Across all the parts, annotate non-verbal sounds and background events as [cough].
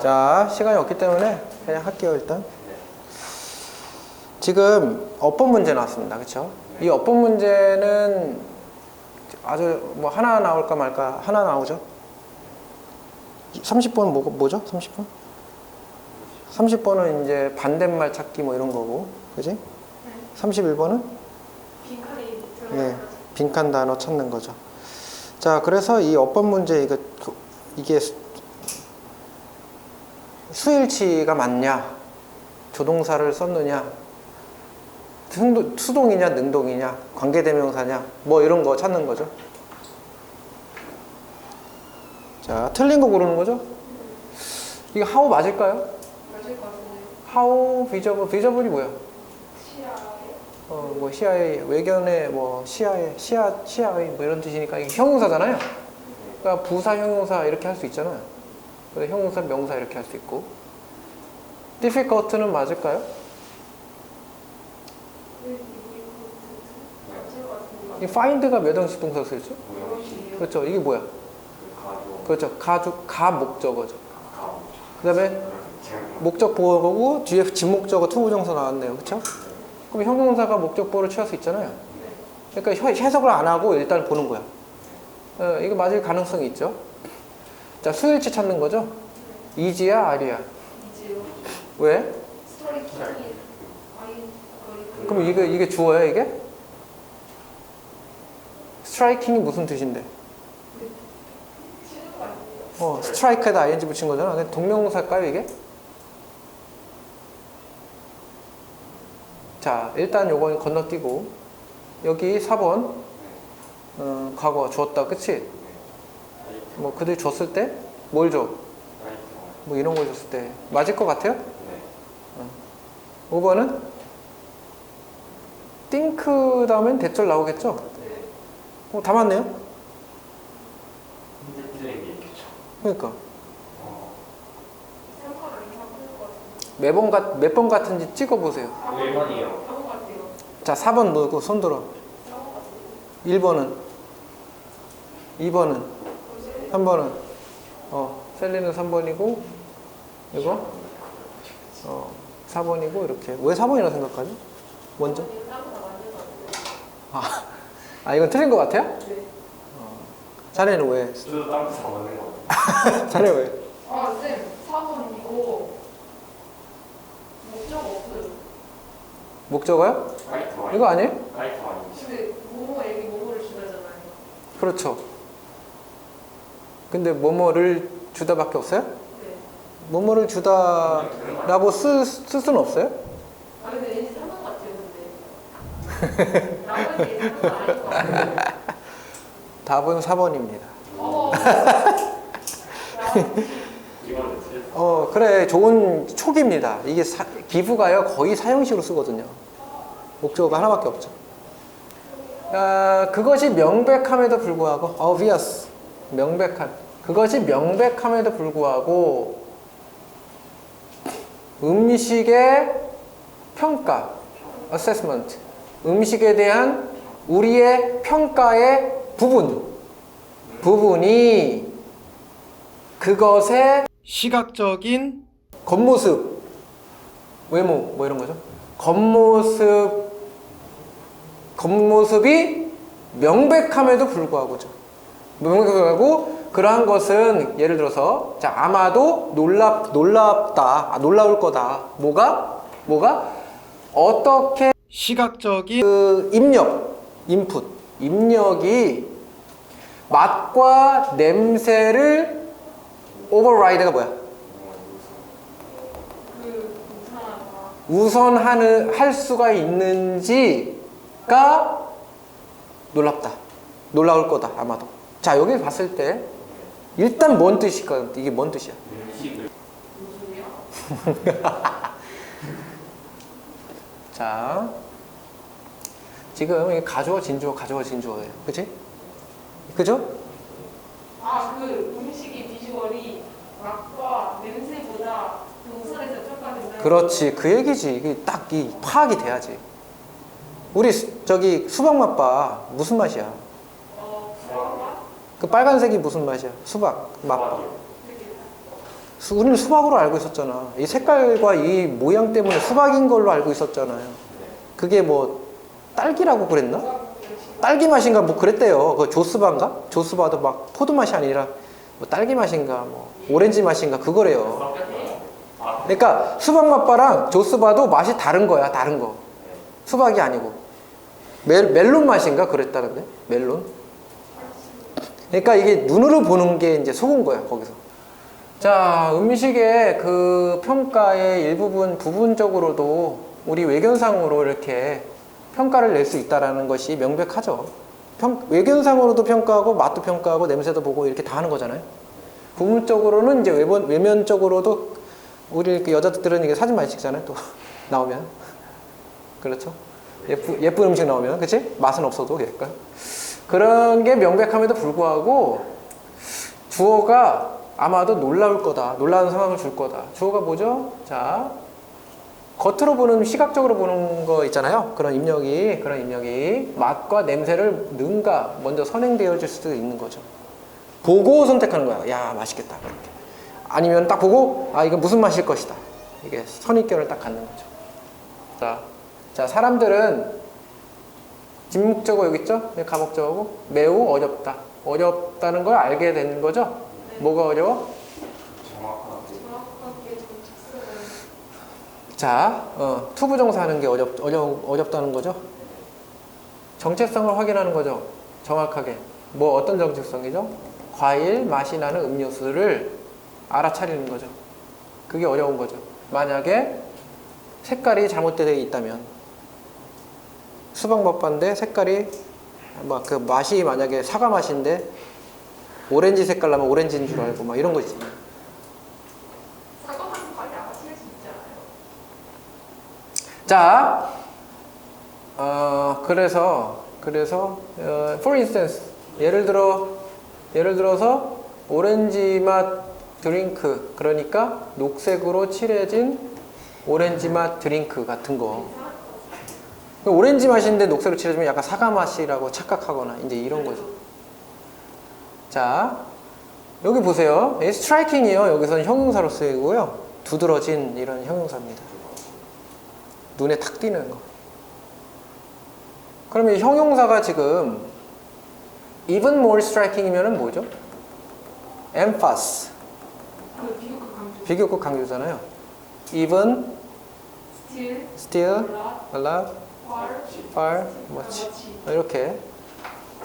자, 시간이 없기 때문에 그냥 할게요, 일단. 지금 어법 문제 나왔습니다. 그쵸? 이 어법 문제는 아주 뭐 하나 나올까 말까 하나 나오죠? 30번 뭐, 뭐죠? 30번? 30번은 이제 반대말 찾기 뭐 이런 거고. 그지? 31번은? 빈칸이 예, 들어가요. 빈칸 단어 찾는 거죠. 자, 그래서 이 어법 문제 이거 그- 이게 수- 수일치가 맞냐, 조동사를 썼느냐, 수동이냐, 능동이냐, 관계대명사냐, 뭐 이런 거 찾는 거죠. 자, 틀린 거 고르는 거죠. 이게 how 맞을까요? 맞을 것 같은데. how visible, visible이 뭐야? 시야에 어, 뭐 시야의 외견의 뭐 시야의 시야 시야의 뭐 이런 뜻이니까 이게 형용사잖아요. 그러니까 부사 형용사 이렇게 할 수 있잖아요. 그래서 형용사 명사 이렇게 할 수 있고. difficult는 맞을까요? 이 find가 몇 형식 동사 쓰였죠? 그렇죠. 이게 뭐야? 그렇죠. 가주 가 목적어죠. 그 다음에 목적 보어고 뒤에 진목적어 투부정사 나왔네요. 그렇죠? 그럼 형용사가 목적 보어를 취할 수 있잖아요. 그러니까 혀- 해석을 안 하고 일단 보는 거야. 어, 이거 맞을 가능성이 있죠. 자, 수일치 찾는 거죠? 이지야, 아리야. 왜? 거의 그럼 이게 이게 주어야 이게? 스트라이킹이 무슨 뜻인데? 어, 스트라이크에다 ing 붙인 거잖아. 동명사일까요, 이게? 자, 일단 요건 건너뛰고 여기 4번 어, 과거 주었다. 그치? 뭐 그들 줬을 때 뭘 줘? 뭐 이런 걸 줬을 때 맞을 것 같아요? 어. 5번은 think 다음엔 대절 나오겠죠? 어, 다 맞네요? 그러니까 같은데. 매번 같, 몇번 같은지 찍어보세요. 1번이요. 그런 것 같아요. 자, 4번 누구 손 들어. 그런 것 같아요. 1번은 2번은 뭐지? 3번은 어, 셀리는 3번이고 이거 어, 4번이고 이렇게. 왜 4번이라고 생각하죠? 먼저? 아, 아 이건 틀린 것 같아요? 네. 자네는 왜? 저도 땀다 맞는 거 같아요. [laughs] 자네 왜? 아, 쌤, 4번이고 목적 없어요. 목적어요? 이거 아니에요? 근데 모모에게 모모를 주다잖아요. 그렇죠. 근데 뭐뭐를 주다밖에 없어요? 네. 뭐뭐를 주다라고 쓸, 쓸 수는 없어요? 아, 근데 왠지 사는 것 같아요, 근데. 나머지 같아요. [laughs] 답은 4번입니다. 어. [laughs] 어 그래 좋은 촉입니다. 이게 사, 기부가요 거의 사형식으로 쓰거든요. 목적어가 하나밖에 없죠. 아, 그것이 명백함에도 불구하고 obvious 명백한 그것이 명백함에도 불구하고 음식의 평가 assessment 음식에 대한 우리의 평가의 부분 부분이 그것의 시각적인 겉모습, 외모 뭐 이런 거죠. 겉모습, 겉모습이 명백함에도 불구하고죠. 명백하고 그러한 것은 예를 들어서 자 아마도 놀랍 놀랍다, 아, 놀라울 거다. 뭐가 뭐가 어떻게 시각적인 그 입력, 인풋, 입력이 맛과 냄새를 오버라이드가 뭐야? 그. 우선하는 할 수가 있는지가 놀랍다. 놀라울 거다 아마도. 자 여기 봤을 때 일단 뭔 뜻일까? 이게 뭔 뜻이야? [laughs] 자 지금 가주어 진주어 가주어 진주어예요. 그치? 그죠? 아, 그 음식이 비주얼이 맛과 냄새보다 그 우선해서 평가된다. 그렇지 그 얘기지. 이게 딱 이 파악이 돼야지. 우리 수- 저기 수박 맛봐 무슨 맛이야? 그 빨간색이 무슨 맛이야? 수박 수- 우리는 수박으로 알고 있었잖아. 이 색깔과 이 모양 때문에 수박인 걸로 알고 있었잖아요. 그게 뭐 딸기라고 그랬나? 딸기 맛인가 뭐 그랬대요. 그 조스바인가? 조스바도 막 포도 맛이 아니라 뭐 딸기 맛인가 뭐 오렌지 맛인가 그거래요. 그러니까 수박 맛바랑 조스바도 맛이 다른 거야, 다른 거. 수박이 아니고 멜, 멜론 맛인가 그랬다는데 멜론. 그러니까 이게 눈으로 보는 게 이제 속은 거야 거기서. 자 음식의 그 평가의 일부분 부분적으로도 우리 외견상으로 이렇게 평가를 낼 수 있다라는 것이 명백하죠. 평, 외견상으로도 평가하고 맛도 평가하고 냄새도 보고 이렇게 다 하는 거잖아요. 부분적으로는 이제 외본, 외면적으로도 우리 이렇게 여자들은 이게 사진 많이 찍잖아요. 또 [laughs] 나오면 그렇죠. 예쁘, 예쁜 음식 나오면 그치? 맛은 없어도 그러니까 그런 게 명백함에도 불구하고 주어가 아마도 놀라울 거다. 놀라운 상황을 줄 거다. 주어가 뭐죠? 자, 겉으로 보는 시각적으로 보는 거 있잖아요. 그런 입력이 그런 입력이 맛과 냄새를 능가 먼저 선행되어 질 수도 있는 거죠. 보고 선택하는 거야. 야 맛있겠다. 그렇게. 아니면 딱 보고 아 이건 무슨 맛일 것이다. 이게 선입견을 딱 갖는 거죠. 자, 자 사람들은 진목적어 여기 있죠? 여기 가목적어고 매우 어렵다. 어렵다는 걸 알게 되는 거죠. 뭐가 어려워? 정확하게 정확하게 정착성을 자, 어, 투부정사 하는 게 어렵, 어려, 어렵다는 거죠. 정체성을 확인하는 거죠. 정확하게. 뭐 어떤 정체성이죠? 과일 맛이 나는 음료수를 알아차리는 거죠. 그게 어려운 거죠. 만약에 색깔이 잘못되어 있다면 수박 맛반데 색깔이 막 그 맛이 만약에 사과 맛인데 오렌지 색깔 나면 오렌지인 줄 알고 막 이런 거 있잖아요. 자, 어, 그래서, 그래서, 어, for instance, 예를 들어, 예를 들어서, 오렌지 맛 드링크, 그러니까 녹색으로 칠해진 오렌지 맛 드링크 같은 거. 오렌지 맛인데 녹색으로 칠해주면 약간 사과 맛이라고 착각하거나, 이제 이런 거죠. 자, 여기 보세요. 이 스트라이킹이요. 여기서는 형용사로 쓰이고요. 두드러진 이런 형용사입니다. 눈에 탁 띄는 거. 그러면 이 형용사가 지금 even more striking이면은 뭐죠? emphas. 그 비교급 강조. 비교급 강조잖아요. even, still, still, a lot, far, much. 이렇게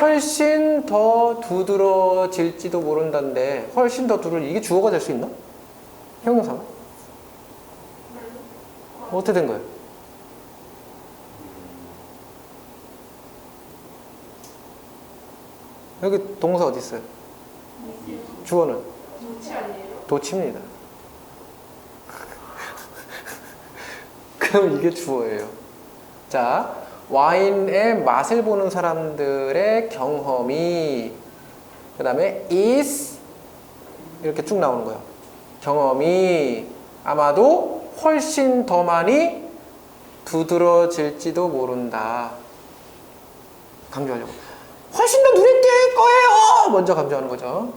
훨씬 더 두드러질지도 모른다는데 훨씬 더 두드러 이게 주어가 될 수 있나? 형용사가? 어떻게 된 거예요? 여기 동사 어디 있어요? 주어는? 도치입니다. [laughs] 그럼 이게 주어예요. 자, 와인의 맛을 보는 사람들의 경험이 그 다음에 is 이렇게 쭉 나오는 거예요. 경험이 아마도 훨씬 더 많이 두드러질지도 모른다. 강조하려고. 훨씬 더 눈에 띌 거예요! 먼저 강조하는 거죠.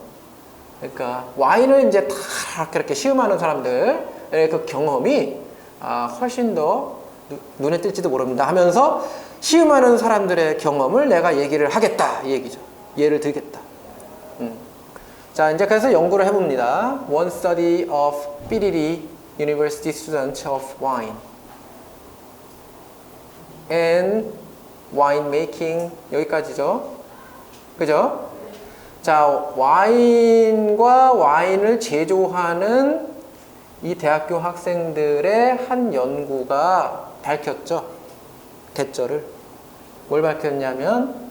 그러니까 와인을 이제 다 이렇게 시음하는 사람들의 그 경험이 아, 훨씬 더 누- 눈에 띌지도 모릅니다 하면서 시음하는 사람들의 경험을 내가 얘기를 하겠다 이 얘기죠. 예를 들겠다. 음. 자 이제 그래서 연구를 해봅니다. One study of 삐리리 University students of wine and wine making 여기까지죠. 그죠? 자, 와인과 와인을 제조하는 이 대학교 학생들의 한 연구가 밝혔죠. 대절을. 뭘 밝혔냐면,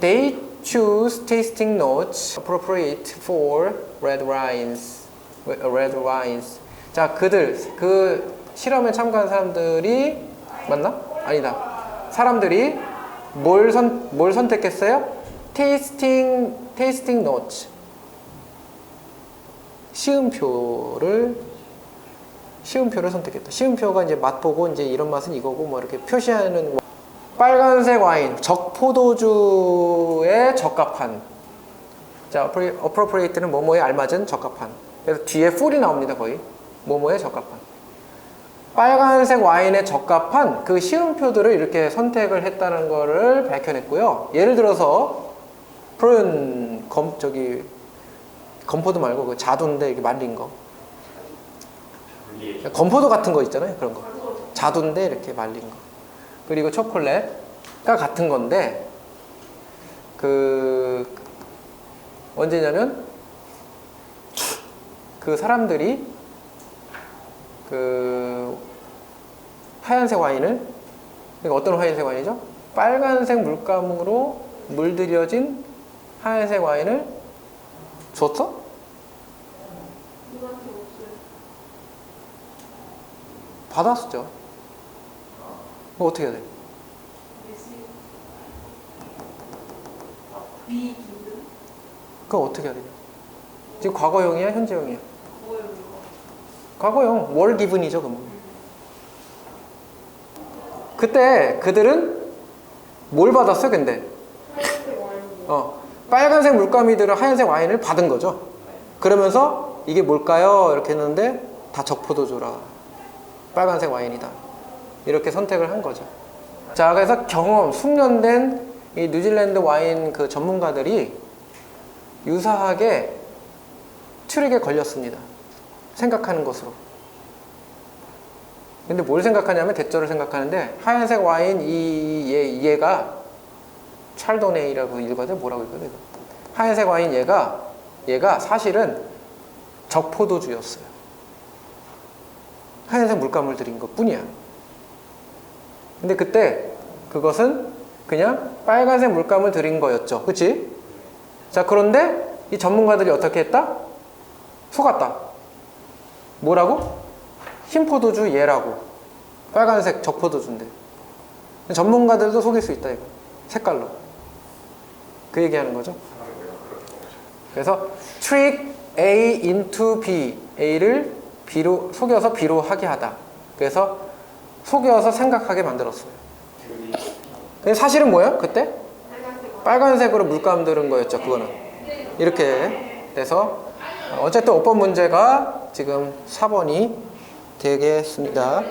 they choose tasting notes appropriate for red wines. red wines. 자, 그들, 그 실험에 참가한 사람들이, 맞나? 아니다. 사람들이 뭘, 선, 뭘 선택했어요? 테이스팅 테이스팅 노트 시음표를 시음표를 선택했다. 시음표가 이제 맛 보고 이제 이런 맛은 이거고 뭐 이렇게 표시하는 빨간색 와인 적포도주에 적합한. 자 appropriate는 뭐뭐에 알맞은 적합한. 그래서 뒤에 풀이 나옵니다 거의. 뭐뭐에 적합한. 빨간색 와인에 적합한 그 시음표들을 이렇게 선택을 했다는 거를 밝혀냈고요. 예를 들어서 푸른 검 저기 건포도 말고 그 자두인데 이렇게 말린 거 건포도 같은 거 있잖아요 그런 거 자두인데 이렇게 말린 거 그리고 초콜릿가 같은 건데 그 언제냐면 그 사람들이 그 하얀색 와인을 그러니까 어떤 하얀색 와인이죠? 빨간색 물감으로 물들여진 하얀색 와인을 줬어? 누구한테 없어요. 받았었죠. 그거 어떻게 해야 돼? 그거 어떻게 해야 되냐? 지금 과거형이야, 현재형이야? 과거형 월 기분이죠, 그러면. 그때 그들은 뭘 받았어요, 근데? 어, 빨간색 물감이 들은 하얀색 와인을 받은 거죠. 그러면서 이게 뭘까요? 이렇게 했는데 다 적포도주라. 빨간색 와인이다. 이렇게 선택을 한 거죠. 자, 그래서 경험, 숙련된 이 뉴질랜드 와인 그 전문가들이 유사하게 트릭에 걸렸습니다. 생각하는 것으로. 근데 뭘 생각하냐면 대절을 생각하는데 하얀색 와인 이 얘, 얘가 찰도네이라고 읽어야 뭐라고 읽어야 돼? 하얀색 와인 얘가 얘가 사실은 적포도주였어요. 하얀색 물감을 들인 것 뿐이야. 근데 그때 그것은 그냥 빨간색 물감을 들인 거였죠. 그치? 자, 그런데 이 전문가들이 어떻게 했다? 속았다. 뭐라고? 흰 포도주 얘라고. 빨간색 적포도주인데. 전문가들도 속일 수 있다, 이거. 색깔로. 그 얘기하는 거죠. 그래서 trick A into B, A를 B로 속여서 B로 하게 하다. 그래서 속여서 생각하게 만들었어요. 근데 사실은 뭐예요? 그때. 빨간색으로 물감 들은 거였죠. 그거는 이렇게 돼서 어쨌든 5번 문제가 지금 4번이 되겠습니다.